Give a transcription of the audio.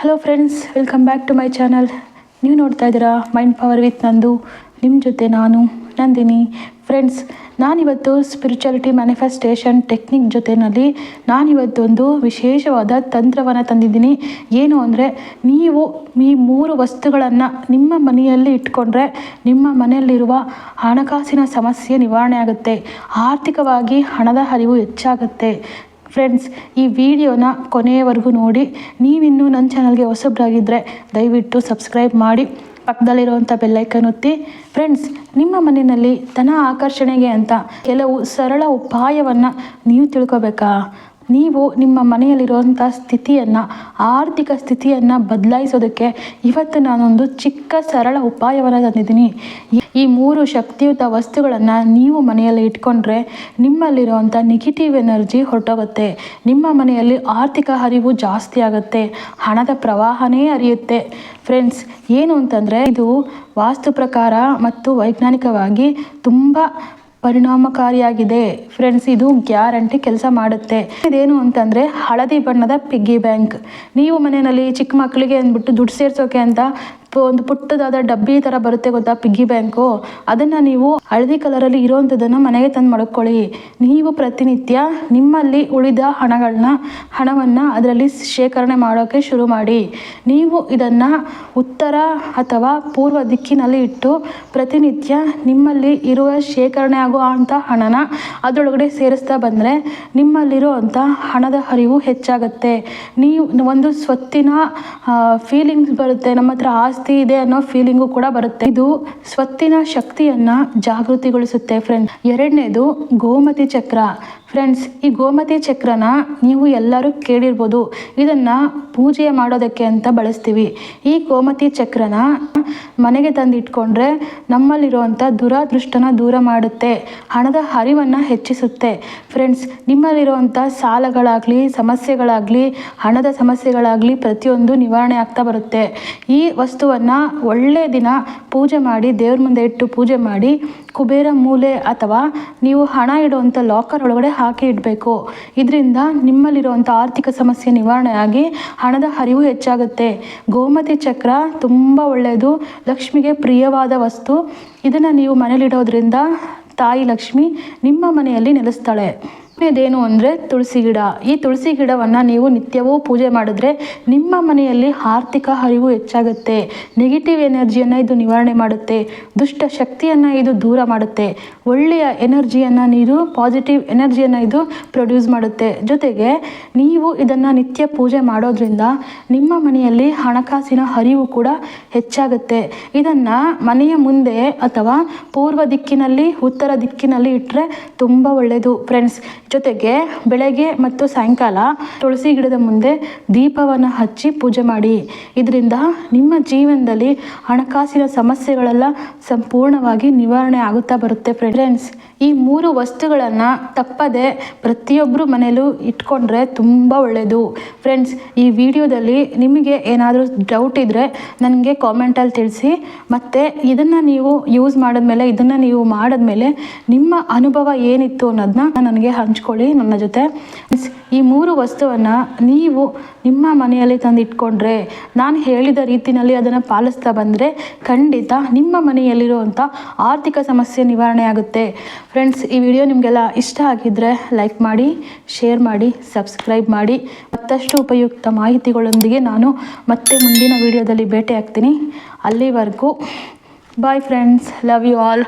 Hello friends welcome back to my channel ನೀವು ನೋಡ್ತಾ ಇದ್ದೀರಾ ಮೈಂಡ್ ಪವರ್ ವಿತ್ ನಂದು. ನಿಮ್ಮ ಜೊತೆ ನಾನು, ನಂದಿನಿ. ಫ್ರೆಂಡ್ಸ್ ನಾನಿವತ್ತು ಸ್ಪಿರಿಚುಯಾಲಿಟಿ ಮ್ಯಾನಿಫೆಸ್ಟೇಷನ್ ಟೆಕ್ನಿಕ್ ಜೊತೆಯಲ್ಲಿ ನಾನಿವತ್ತೊಂದು ವಿಶೇಷವಾದ ತಂತ್ರವನ್ನು ತಂದಿದ್ದೀನಿ. ಏನು ಅಂದರೆ, ನೀವು ಈ ಮೂರು ವಸ್ತುಗಳನ್ನು ನಿಮ್ಮ ಮನೆಯಲ್ಲಿ ಇಟ್ಕೊಂಡ್ರೆ ನಿಮ್ಮ ಮನೆಯಲ್ಲಿರುವ ಹಣಕಾಸಿನ ಸಮಸ್ಯೆ ನಿವಾರಣೆ ಆಗುತ್ತೆ. ಆರ್ಥಿಕವಾಗಿ ಹಣದ ಹರಿವು ಹೆಚ್ಚಾಗುತ್ತೆ. ಫ್ರೆಂಡ್ಸ್ ಈ ವಿಡಿಯೋನ ಕೊನೆಯವರೆಗೂ ನೋಡಿ. ನೀವಿನ್ನೂ ನನ್ನ ಚಾನಲ್ಗೆ ಹೊಸಬ್ರಾಗಿದ್ದರೆ ದಯವಿಟ್ಟು ಸಬ್ಸ್ಕ್ರೈಬ್ ಮಾಡಿ. ಪಕ್ಕದಲ್ಲಿರುವಂಥ ಬೆಲ್ಲೈಕನ್ ಒತ್ತಿ. ಫ್ರೆಂಡ್ಸ್ ನಿಮ್ಮ ಮನೆಯಲ್ಲಿ ತನ ಆಕರ್ಷಣೆಗೆ ಅಂತ ಕೆಲವು ಸರಳ ಉಪಾಯವನ್ನು ನೀವು ತಿಳ್ಕೊಬೇಕಾ? ನೀವು ನಿಮ್ಮ ಮನೆಯಲ್ಲಿರುವಂಥ ಸ್ಥಿತಿಯನ್ನು, ಆರ್ಥಿಕ ಸ್ಥಿತಿಯನ್ನು ಬದಲಾಯಿಸೋದಕ್ಕೆ ಇವತ್ತು ನಾನೊಂದು ಚಿಕ್ಕ, ಸರಳ ಉಪಾಯವನ್ನು ತಂದಿದ್ದೀನಿ. ಈ- ಮೂರು ಶಕ್ತಿಯುತ ವಸ್ತುಗಳನ್ನು ನೀವು ಮನೆಯಲ್ಲಿ ಇಟ್ಕೊಂಡ್ರೆ ನಿಮ್ಮಲ್ಲಿರುವಂಥ ನೆಗೆಟಿವ್ ಎನರ್ಜಿ ಹೊರಟೋಗುತ್ತೆ. ನಿಮ್ಮ ಮನೆಯಲ್ಲಿ ಆರ್ಥಿಕ ಹರಿವು ಜಾಸ್ತಿ ಆಗುತ್ತೆ. ಹಣದ ಪ್ರವಾಹನೇ ಅರಿಯುತ್ತೆ ಫ್ರೆಂಡ್ಸ್ ಏನು ಅಂತಂದರೆ ಇದು ವಾಸ್ತು ಪ್ರಕಾರ ಮತ್ತು ವೈಜ್ಞಾನಿಕವಾಗಿ ತುಂಬ ಪರಿಣಾಮಕಾರಿಯಾಗಿದೆ. ಫ್ರೆಂಡ್ಸ್ ಇದು ಗ್ಯಾರಂಟಿ ಕೆಲಸ ಮಾಡುತ್ತೆ. ಇದೇನು ಅಂತಂದರೆ ಹಳದಿ ಬಣ್ಣದ ಪಿಗ್ಗಿ ಬ್ಯಾಂಕ್. ನೀವು ಮನೆಯಲ್ಲಿ ಚಿಕ್ಕ ಮಕ್ಕಳಿಗೆ ಅಂದ್ಬಿಟ್ಟು ದುಡ್ಡು ಸೇರ್ಸೋಕೆ ಅಂತ ಒಂದು ಪುಟ್ಟದಾದ ಡಬ್ಬಿ ಥರ ಬರುತ್ತೆ ಗೊತ್ತಾ ಪಿಗ್ಗಿ ಬ್ಯಾಂಕು ಅದನ್ನು ನೀವು ಹಳದಿ ಕಲರಲ್ಲಿ ಇರೋವಂಥದ್ದನ್ನು ಮನೆಗೆ ತಂದು ಮಡ್ಕೊಳ್ಳಿ. ನೀವು ಪ್ರತಿನಿತ್ಯ ನಿಮ್ಮಲ್ಲಿ ಉಳಿದ ಹಣಗಳನ್ನ ಹಣವನ್ನು ಅದರಲ್ಲಿ ಶೇಖರಣೆ ಮಾಡೋಕ್ಕೆ ಶುರು ಮಾಡಿ. ನೀವು ಇದನ್ನು ಉತ್ತರ ಅಥವಾ ಪೂರ್ವ ದಿಕ್ಕಿನಲ್ಲಿ ಇಟ್ಟು ಪ್ರತಿನಿತ್ಯ ನಿಮ್ಮಲ್ಲಿ ಇರುವ ಶೇಖರಣೆ ಆಗೋ ಹಣನ ಅದರೊಳಗಡೆ ಸೇರಿಸ್ತಾ ಬಂದರೆ ನಿಮ್ಮಲ್ಲಿರೋ ಅಂಥ ಹಣದ ಹರಿವು ಹೆಚ್ಚಾಗುತ್ತೆ. ನೀವು ಒಂದು ಸ್ವತ್ತಿನ ಫೀಲಿಂಗ್ಸ್ ಬರುತ್ತೆ. ನಮ್ಮ ಹತ್ರ ಆಸ್ತಿ ಇದೆ ಅನ್ನೋ ಫೀಲಿಂಗು ಕೂಡ ಬರುತ್ತೆ. ಇದು ಸ್ವತ್ತಿನ ಶಕ್ತಿಯನ್ನ ಜಾಗೃತಿಗೊಳಿಸುತ್ತೆ ಫ್ರೆಂಡ್ ಎರಡನೇದು ಗೋಮತಿ ಚಕ್ರ. ಫ್ರೆಂಡ್ಸ್ ಈ ಗೋಮತಿ ಚಕ್ರನ ನೀವು ಎಲ್ಲರೂ ಕೇಳಿರ್ಬೋದು. ಇದನ್ನು ಪೂಜೆ ಮಾಡೋದಕ್ಕೆ ಅಂತ ಬಳಸ್ತೀವಿ. ಈ ಗೋಮತಿ ಚಕ್ರನ ಮನೆಗೆ ತಂದು ಇಟ್ಕೊಂಡ್ರೆ ನಮ್ಮಲ್ಲಿರುವಂಥ ದುರಾದೃಷ್ಟನ ದೂರ ಮಾಡುತ್ತೆ. ಹಣದ ಹರಿವನ್ನು ಹೆಚ್ಚಿಸುತ್ತೆ. ಫ್ರೆಂಡ್ಸ್ ನಿಮ್ಮಲ್ಲಿರುವಂಥ ಸಾಲಗಳಾಗಲಿ, ಸಮಸ್ಯೆಗಳಾಗಲಿ, ಹಣದ ಸಮಸ್ಯೆಗಳಾಗಲಿ ಪ್ರತಿಯೊಂದು ನಿವಾರಣೆ ಆಗ್ತಾ ಬರುತ್ತೆ. ಈ ವಸ್ತುವನ್ನು ಒಳ್ಳೆಯ ದಿನ ಪೂಜೆ ಮಾಡಿ, ದೇವ್ರ ಮುಂದೆ ಇಟ್ಟು ಪೂಜೆ ಮಾಡಿ, ಕುಬೇರ ಮೂಲೆ ಅಥವಾ ನೀವು ಹಣ ಇಡುವಂಥ ಲಾಕರ್ ಒಳಗಡೆ ಹಾಕಿ ಇಡಬೇಕು. ಇದರಿಂದ ನಿಮ್ಮಲ್ಲಿರುವಂಥ ಆರ್ಥಿಕ ಸಮಸ್ಯೆ ನಿವಾರಣೆಯಾಗಿ ಹಣದ ಹರಿವು ಹೆಚ್ಚಾಗುತ್ತೆ. ಗೋಮತಿ ಚಕ್ರ ತುಂಬ ಒಳ್ಳೆಯದು. ಲಕ್ಷ್ಮಿಗೆ ಪ್ರಿಯವಾದ ವಸ್ತು. ಇದನ್ನು ನೀವು ಮನೇಲಿಡೋದ್ರಿಂದ ತಾಯಿ ಲಕ್ಷ್ಮಿ ನಿಮ್ಮ ಮನೆಯಲ್ಲಿ ನೆಲೆಸ್ತಾಳೆ. ಇದೇನು ಅಂದರೆ ತುಳಸಿ ಗಿಡ. ಈ ತುಳಸಿ ಗಿಡವನ್ನು ನೀವು ನಿತ್ಯವೂ ಪೂಜೆ ಮಾಡಿದ್ರೆ ನಿಮ್ಮ ಮನೆಯಲ್ಲಿ ಆರ್ಥಿಕ ಹರಿವು ಹೆಚ್ಚಾಗುತ್ತೆ. ನೆಗೆಟಿವ್ ಎನರ್ಜಿಯನ್ನು ಇದು ನಿವಾರಣೆ ಮಾಡುತ್ತೆ. ದುಷ್ಟ ಶಕ್ತಿಯನ್ನು ಇದು ದೂರ ಮಾಡುತ್ತೆ. ಒಳ್ಳೆಯ ಎನರ್ಜಿಯನ್ನು ನೀರು ಪಾಸಿಟಿವ್ ಎನರ್ಜಿಯನ್ನು ಇದು ಪ್ರೊಡ್ಯೂಸ್ ಮಾಡುತ್ತೆ. ಜೊತೆಗೆ ನೀವು ಇದನ್ನು ನಿತ್ಯ ಪೂಜೆ ಮಾಡೋದ್ರಿಂದ ನಿಮ್ಮ ಮನೆಯಲ್ಲಿ ಹಣಕಾಸಿನ ಹರಿವು ಕೂಡ ಹೆಚ್ಚಾಗುತ್ತೆ. ಇದನ್ನು ಮನೆಯ ಮುಂದೆ ಅಥವಾ ಪೂರ್ವ ದಿಕ್ಕಿನಲ್ಲಿ, ಉತ್ತರ ದಿಕ್ಕಿನಲ್ಲಿ ಇಟ್ಟರೆ ತುಂಬ ಒಳ್ಳೆಯದು ಫ್ರೆಂಡ್ಸ್ ಜೊತೆಗೆ ಬೆಳಗ್ಗೆ ಮತ್ತು ಸಾಯಂಕಾಲ ತುಳಸಿ ಗಿಡದ ಮುಂದೆ ದೀಪವನ್ನು ಹಚ್ಚಿ ಪೂಜೆ ಮಾಡಿ. ಇದರಿಂದ ನಿಮ್ಮ ಜೀವನದಲ್ಲಿ ಹಣಕಾಸಿನ ಸಮಸ್ಯೆಗಳೆಲ್ಲ ಸಂಪೂರ್ಣವಾಗಿ ನಿವಾರಣೆ ಆಗುತ್ತಾ ಬರುತ್ತೆ ಫ್ರೆಂಡ್ಸ್ ಈ ಮೂರು ವಸ್ತುಗಳನ್ನು ತಪ್ಪದೆ ಪ್ರತಿಯೊಬ್ಬರು ಮನೆಯಲ್ಲೂ ಇಟ್ಕೊಂಡ್ರೆ ತುಂಬ ಒಳ್ಳೆಯದು ಫ್ರೆಂಡ್ಸ್ ಈ ವಿಡಿಯೋದಲ್ಲಿ ನಿಮಗೆ ಏನಾದರೂ ಡೌಟ್ ಇದ್ದರೆ ನನಗೆ ಕಾಮೆಂಟಲ್ಲಿ ತಿಳಿಸಿ. ಮತ್ತು ಇದನ್ನು ನೀವು ಯೂಸ್ ಮಾಡಿದ್ಮೇಲೆ, ಇದನ್ನು ನೀವು ಮಾಡಿದ್ಮೇಲೆ ನಿಮ್ಮ ಅನುಭವ ಏನಿತ್ತು ಅನ್ನೋದನ್ನ ನನಗೆ ಹಂಚ್ಕೊಳ್ಳಿ ನನ್ನ ಜೊತೆ. ಈ ಮೂರು ವಸ್ತುವನ್ನು ನೀವು ನಿಮ್ಮ ಮನೆಯಲ್ಲಿ ತಂದು ಇಟ್ಕೊಂಡ್ರೆ ನಾನು ಹೇಳಿದ ರೀತಿಯಲ್ಲಿ ಅದನ್ನು ಪಾಲಿಸ್ತಾ ಬಂದರೆ ಖಂಡಿತ ನಿಮ್ಮ ಮನೆಯಲ್ಲಿರುವಂಥ ಆರ್ಥಿಕ ಸಮಸ್ಯೆ ನಿವಾರಣೆ ಆಗುತ್ತೆ. ಫ್ರೆಂಡ್ಸ್ ಈ ವಿಡಿಯೋ ನಿಮಗೆಲ್ಲ ಇಷ್ಟ ಆಗಿದ್ದರೆ ಲೈಕ್ ಮಾಡಿ ಶೇರ್ ಮಾಡಿ ಸಬ್ಸ್ಕ್ರೈಬ್ ಮಾಡಿ. ಮತ್ತಷ್ಟು ಉಪಯುಕ್ತ ಮಾಹಿತಿಗಳೊಂದಿಗೆ ನಾನು ಮತ್ತೆ ಮುಂದಿನ ವಿಡಿಯೋದಲ್ಲಿ ಭೇಟಿ ಆಗ್ತೀನಿ ಅಲ್ಲಿವರೆಗೂ bye friends love you all